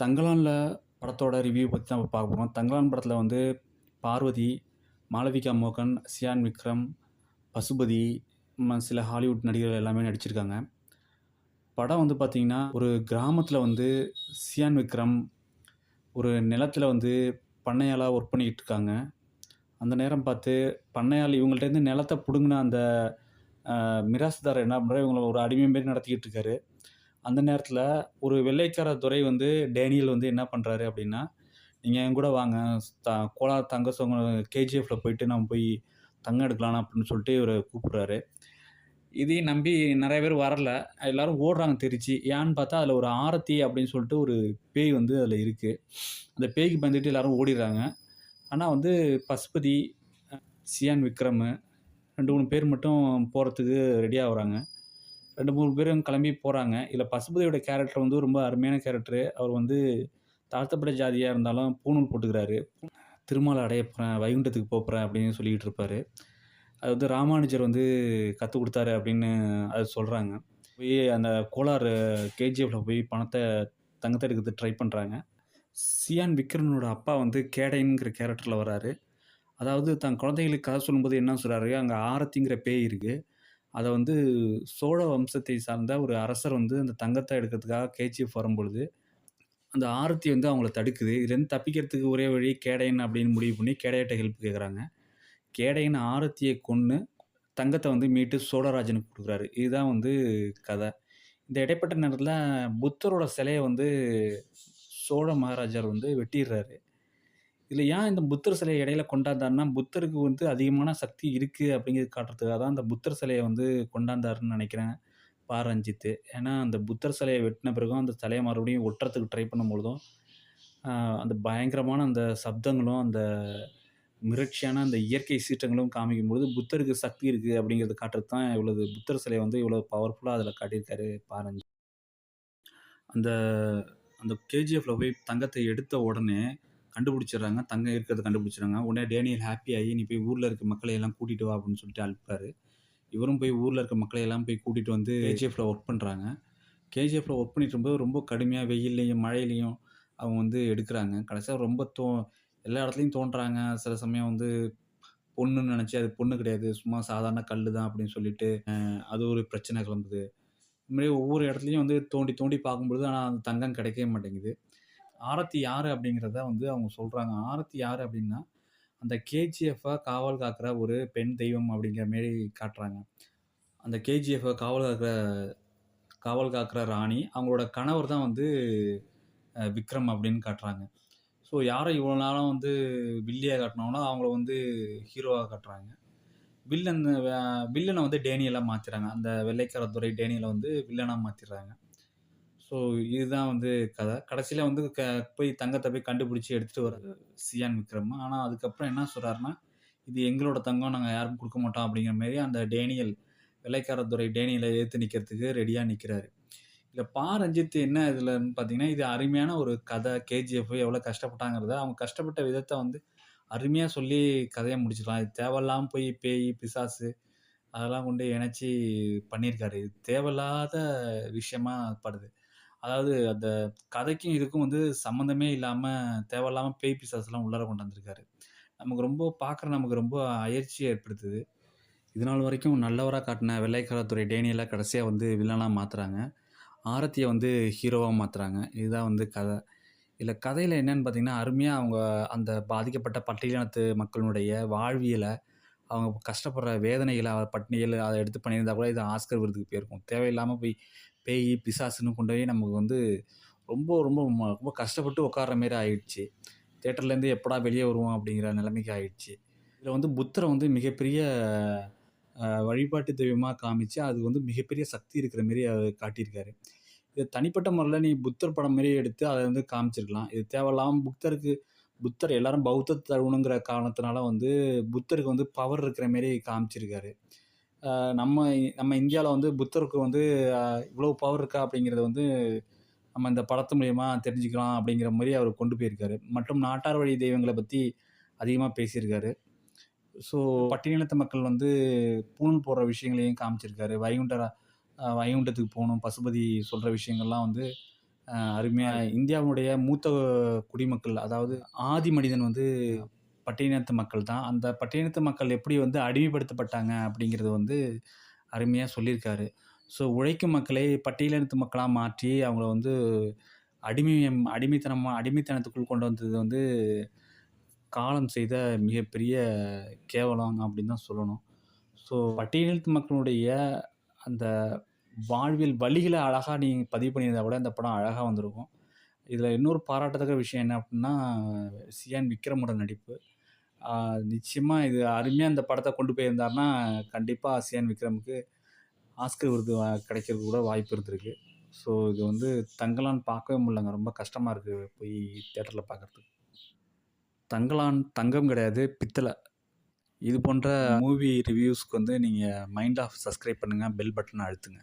தங்களானில் படத்தோட ரிவ்யூ பற்றி தான் பார்க்க போகிறோம் தங்கலான் படத்தில் வந்து பார்வதி, மாளவிகா மோகன், சியான் விக்ரம், பசுபதி, சில ஹாலிவுட் நடிகர்கள் எல்லாமே நடிச்சிருக்காங்க. படம் வந்து பார்த்திங்கன்னா ஒரு கிராமத்தில் வந்து சியான் விக்ரம் ஒரு நிலத்தில் வந்து பண்ணையாளாக ஒர்க் பண்ணிக்கிட்டு இருக்காங்க. அந்த நேரம் பார்த்து பண்ணையால் இவங்கள்ட்டேருந்து நிலத்த பிடுங்கின அந்த மிராசுதார் என்ன பண்ணுறாரு இவங்களை ஒரு அடிமை மாரி நடத்திக்கிட்டு இருக்காரு. அந்த நேரத்தில் ஒரு வெள்ளைக்கார துறை வந்து டேனியல் வந்து என்ன பண்ணுறாரு அப்படின்னா நீங்கள் என் கூட வாங்க. த கோலார் தங்க சொங்க கேஜிஎஃப்ல போயிட்டு நம்ம போய் தங்கம் எடுக்கலாம்" அப்படின்னு சொல்லிட்டு இவர் கூப்பிட்றாரு. இதையும் நம்பி நிறைய பேர் வரல. எல்லாரும் ஓடுறாங்க திருச்சி. ஏன்னு பார்த்தா, அதில் ஒரு ஆரத்தி அப்படின்னு சொல்லிட்டு ஒரு பேய் வந்து அதில் இருக்குது அந்த பேய்க்கு பயந்துட்டு எல்லாரும் ஓடிடுறாங்க. ஆனால் வந்து பசுபதி, சியான் விக்ரமு 2, 3 பேர் மட்டும் போகிறதுக்கு ரெடி ஆகுறாங்க. 2, 3 பேரும் கிளம்பி போகிறாங்க இதில் பசுபதியோட கேரக்டர் வந்து ரொம்ப அருமையான கேரக்டரு. அவர் வந்து தாழ்த்தப்பட்ட ஜாதியாக இருந்தாலும் பூணூல் போட்டுக்கிறாரு. "திருமால அடைய போகிறேன் வைகுண்டத்துக்கு போகிறேன் அப்படின்னு சொல்லிக்கிட்டு இருப்பார் அது வந்து ராமானுஜர் வந்து கற்றுக் கொடுத்தாரு அப்படின்னு அது சொல்கிறாங்க போய் அந்த கோலார் கேஜிஎஃப்பில் போய் பணத்தை தங்கத்தை எடுக்கிறது ட்ரை பண்ணுறாங்க சியான் விக்ரமனோட அப்பா வந்து கேடைங்கிற கேரக்டரில் வராரு. அதாவது தன் குழந்தைகளுக்கு கதை சொல்லும்போது என்ன சொல்கிறாரு அங்கே ஆரத்திங்கிற பேய் இருக்குது அதை வந்து சோழ வம்சத்தை சார்ந்த ஒரு அரசர் வந்து அந்த தங்கத்தை எடுக்கிறதுக்காக கேஜிஎஃப் வரும்பொழுது, அந்த ஆரத்தி வந்து அவங்கள தடுக்குது. இதுலேருந்து தப்பிக்கிறதுக்கு ஒரே வழி கேடையன் அப்படின்னு முடிவு பண்ணி கேடயன்ட்ட ஹெல்ப் கேட்குறாங்க. கேடையன் ஆரத்தியை கொன்று தங்கத்தை வந்து மீட்டு சோழராஜனுக்கு கொடுக்குறாரு இதுதான் வந்து கதை இந்த இடைப்பட்ட நேரத்தில் புத்தரோட சிலையை வந்து சோழ மகாராஜர் வந்து வெட்டிடுறாரு இல்லை ஏன் இந்த புத்தர் சிலையை இடையில கொண்டாந்தாருன்னா, புத்தருக்கு வந்து அதிகமான சக்தி இருக்குது அப்படிங்கிறது காட்டுறதுக்காக தான் அந்த புத்தர் சிலையை வந்து கொண்டாந்தாருன்னு நினைக்கிறேன் பா. ரஞ்சித்து. ஏன்னா, அந்த புத்தர் சிலையை வெட்டின பிறகும் அந்த சிலையை மறுபடியும் ஒட்டுறதுக்கு ட்ரை பண்ணும்பொழுதும், அந்த பயங்கரமான அந்த சப்தங்களும், அந்த மிரட்சியான அந்த இயற்கை சீற்றங்களும் காமிக்கும்பொழுது, புத்தருக்கு சக்தி இருக்குது அப்படிங்கிறது காட்டுறது தான் இவ்வளவு புத்தர் சிலைய வந்து இவ்வளோ பவர்ஃபுல்லாக அதில் காட்டியிருக்காரு பா. அந்த அந்த கேஜிஎஃப்ல போய் தங்கத்தை எடுத்த உடனே கண்டுபிடிச்சிடுறாங்க. தங்கம் இருக்கிறத கண்டுபிடிச்சிடுறாங்க. உடனே டேனியல் ஹாப்பி ஆகி "நீ போய் ஊரில் இருக்க மக்களை எல்லாம் கூட்டிகிட்டு வா" அப்படின்னு சொல்லிட்டு அனுப்புறாரு. இவரும் போய் ஊரில் இருக்க மக்களை எல்லாம் போய் கூட்டிகிட்டு வந்து கேஜிஎஃப்பில் ஒர்க் பண்ணுறாங்க கேஜிஎஃப்பில் ஒர்க் பண்ணிட்டு இருக்கும்போது ரொம்ப கடுமையாக வெயில்லையும் மழையிலையும் அவங்க வந்து எடுக்கிறாங்க கடைசியாக ரொம்ப தோ எல்லா இடத்துலையும் தோன்றாங்க சில சமயம் வந்து பொண்ணுன்னு நினச்சி அது பொண்ணு கிடையாது. சும்மா சாதாரண கல்லு தான் அப்படின்னு சொல்லிட்டு, அது ஒரு பிரச்சனை கிளம்புது. இது ஒவ்வொரு இடத்துலையும் வந்து தோண்டி தோண்டி பார்க்கும்பொழுது, ஆனால் அந்த தங்கம் கிடைக்கவே மாட்டேங்குது. ஆரத்தி யாரு அப்படிங்கிறத வந்து அவங்க சொல்கிறாங்க ஆரத்தி யாரு அப்படின்னா அந்த கேஜிஎஃப்பை காவல் காக்குற ஒரு பெண் தெய்வம் அப்படிங்கிற மாரி காட்டுறாங்க. அந்த கேஜிஎஃப்பை காவல் காக்குற காவல் காக்குற ராணி, அவங்களோட கணவர் தான் வந்து விக்ரம் அப்படின்னு காட்டுறாங்க. ஸோ யாரை இவ்வளோ நாளாக வந்து வில்லியாக காட்டினோம்னா அவங்கள வந்து ஹீரோவாக காட்டுறாங்க. வில்லன் வில்லனை வந்து டேனியலாக மாற்றிடுறாங்க அந்த வெள்ளைக்கார துறை டேனியலை வந்து வில்லனாக மாற்றிடுறாங்க ஸோ இதுதான் வந்து கதை கடைசியில் வந்து க போய் தங்கத்தை போய் கண்டுபிடிச்சி எடுத்துகிட்டு வர சியான் விக்ரம். ஆனால் அதுக்கப்புறம் என்ன சொல்கிறாருன்னா "இது எங்களோட தங்கம். நாங்கள் யாருக்கும் கொடுக்க மாட்டோம்" அப்படிங்கிற மாரி அந்த டேனியல் விலைக்காரத்துறை டேனியில் ஏற்று நிற்கிறதுக்கு ரெடியாக நிற்கிறாரு இல்லை பா. ரஞ்சித் என்ன இதுலன்னு பார்த்தீங்கன்னா, இது அருமையான ஒரு கதை கேஜிஎஃப் எவ்வளோ கஷ்டப்பட்டாங்கிறத, அவங்க கஷ்டப்பட்ட விதத்தை வந்து அருமையாக சொல்லி கதையை முடிச்சிடலாம் இது தேவையில்லாமல் போய் பேய், பிசாசு அதெல்லாம் கொண்டு இணைச்சி பண்ணியிருக்காரு. இது தேவையில்லாத விஷயமா படுது. அதாவது அந்த கதைக்கும் இதுக்கும் வந்து சம்மந்தமே இல்லாமல் தேவையில்லாமல் பேய், பிசாசெல்லாம் உள்ளார கொண்டு வந்திருக்காரு. நமக்கு ரொம்ப பார்க்குற நமக்கு ரொம்ப அயற்சியை ஏற்படுத்துது. இதனால் வரைக்கும் நல்லவராக காட்டின வெள்ளைக்காரத்துறை டேனியெல்லாம் கடைசியாக வந்து வில்லனாக மாற்றுறாங்க ஆரத்தியை வந்து ஹீரோவாக மாற்றுறாங்க இதுதான் வந்து கதை இதில் கதையில் என்னன்னு பார்த்தீங்கன்னா, அருமையாக அவங்க அந்த பாதிக்கப்பட்ட பட்டியலினத்து மக்களுடைய வாழ்வியலை அவங்க கஷ்டப்படுற வேதனைகளை பட்டினிகள் அதை எடுத்து பண்ணியிருந்தா கூட இது ஆஸ்கர் விருதுக்கு போயிருக்கும். தேவையில்லாமல் போய் பேய், பிசாசுன்னு கொண்டு போய் நமக்கு வந்து ரொம்ப ரொம்ப ரொம்ப கஷ்டப்பட்டு உட்கார்ற மாரி ஆயிடுச்சு. தேட்டர்லேருந்து எப்படா வெளியே வருவோம் அப்படிங்கிற நிலைமைக்கு ஆயிடுச்சு. இதில் வந்து புத்தரை வந்து மிகப்பெரிய வழிபாட்டு தெய்வமாக காமிச்சு, அது வந்து மிகப்பெரிய சக்தி இருக்கிற மாரி காட்டியிருக்காரு. இது தனிப்பட்ட முறையில் நீ புத்தர் படம் மாரி எடுத்து அதை வந்து காமிச்சிருக்கலாம். இது தேவையில்லாமல் புத்தருக்கு புத்தர் எல்லாரும் பௌத்த தழுவணுங்கிற காரணத்தினால வந்து புத்தருக்கு வந்து பவர் இருக்கிற மாரி காமிச்சிருக்காரு. நம்ம நம்ம இந்தியால வந்து புத்தருக்கு வந்து இவ்வளோ பவர் இருக்கா அப்டிங்கிறத வந்து நம்ம இந்த படத்து மூலியமா தெரிஞ்சுக்கலாம் அப்டிங்கிற மாரி அவரு கொண்டு போயிருக்காரு. மற்றும் நாட்டார் வழி தெய்வங்கள பத்தி அதிகமா பேசியிருக்காரு. ஸோ பட்டியலினத்து மக்கள் வந்து பூணூல் போடுற விஷயங்களையும் காமிச்சிருக்காரு. வைகுண்டரா அ வைகுண்டத்துக்கு போணும், பசுபதி சொல்ற விஷயங்கள்லாம் வந்து அருமையாக இந்தியாவுடைய மூத்த குடிமக்கள் அதாவது ஆதி மனிதன் வந்து பட்டியலினத்து மக்கள் தான். அந்த பட்டியலினத்து மக்கள் எப்படி வந்து அடிமைப்படுத்தப்பட்டாங்க அப்படிங்கிறது வந்து அருமையாக சொல்லியிருக்காரு. ஸோ உழைக்கும் மக்களை பட்டியலினத்து மக்களாக மாற்றி அவங்கள வந்து அடிமையம் அடிமைத்தனமாக அடிமைத்தனத்துக்குள் கொண்டு வந்தது வந்து காலம் செய்த மிகப்பெரிய கேவலம் அப்படின்னு தான் சொல்லணும். ஸோ பட்டியலினத்து மக்களுடைய அந்த வாழ்வியல் வழிகளை அழகாக நீங்கள் பதிவு பண்ணியிருந்தா கூட இந்த படம் அழகாக வந்திருக்கும். இதில் இன்னொரு பாராட்டத்தக்க விஷயம் என்ன அப்படின்னா சியான் விக்ரமோட நடிப்பு. நிச்சயமாக இது அருமையாக இந்த படத்தை கொண்டு போயிருந்தாருன்னா கண்டிப்பாக ஆசியான் விக்ரமுக்கு ஆஸ்கர் விருது கிடைக்கிறதுக்கு கூட வாய்ப்பு இருந்திருக்கு. ஸோ இது வந்து தங்கலான் பார்க்கவே முடியலங்க. ரொம்ப கஷ்டமாக இருக்குது போய் தேட்டரில் பார்க்குறதுக்கு தங்கலான் தங்கம் கிடையாது பித்தளை. இது போன்ற மூவி ரிவ்யூஸ்க்கு வந்து நீங்கள் மைண்ட் ஆஃப் சப்ஸ்கிரைப் பண்ணுங்கள் பெல் பட்டனை அழுத்துங்க.